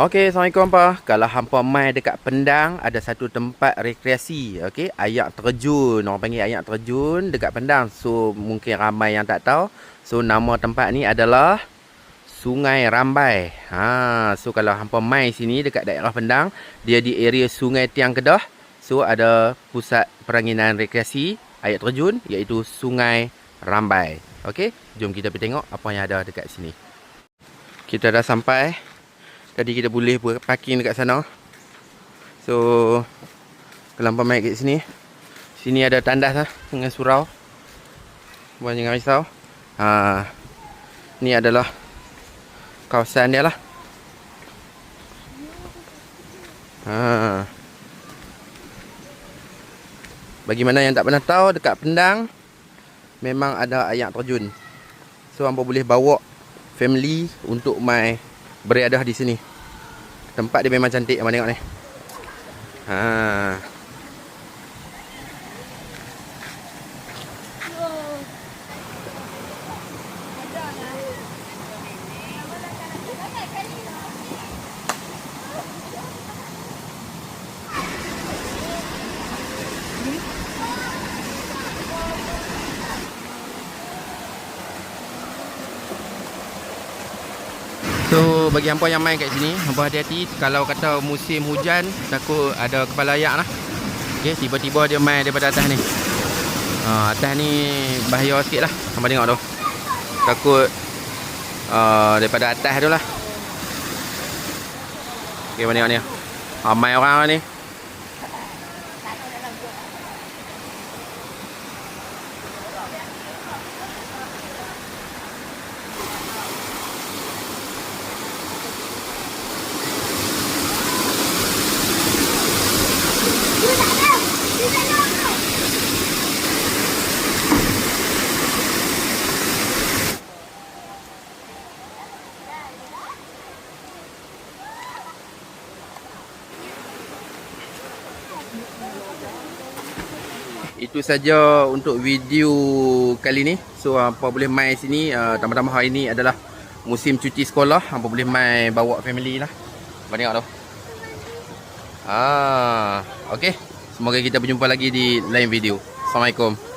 Okey, Assalamualaikum apa? Kalau hampa mai dekat Pendang, ada satu tempat rekreasi, okey, ayak terjun. Orang panggil ayak terjun dekat Pendang. So, mungkin ramai yang tak tahu. So, nama tempat ni adalah Sungai Rambai. Ha, so kalau hampa mai sini dekat daerah Pendang, dia di area Sungai Tiang Kedah. So, ada pusat peranginan rekreasi ayak terjun iaitu Sungai Rambai. Okey, jom kita pergi tengok apa yang ada dekat sini. Kita dah sampai Tadi kita boleh parking dekat sana. So kalau mai kat sini. Sini ada tandas lah dengan surau. Buat jangan risau. Ha. Ni adalah kawasan dia lah. Ha. Bagi mana yang tak pernah tahu dekat Pendang memang ada ayak terjun. So hangpa boleh bawa family untuk mai beriadah di sini. Tempat dia memang cantik abang tengok ni. Ha. So bagi hampa yang main kat sini Hampa hati-hati. Kalau kata musim hujan Takut ada kepala ayak lah. Okay tiba-tiba dia main daripada atas ni. Ha, Atas ni bahaya sikit lah. Hampa tengok tu. Takut uh, Daripada atas tu lah. Okay hampa tengok ni. Ramai orang lah ni Itu saja untuk video kali ni. So apa boleh mai sini uh, tambah-tambah hari ni adalah musim cuti sekolah. Apa boleh mai bawa family lah. Apa tengok tu. Ah, okey. Semoga kita berjumpa lagi di lain video. Assalamualaikum.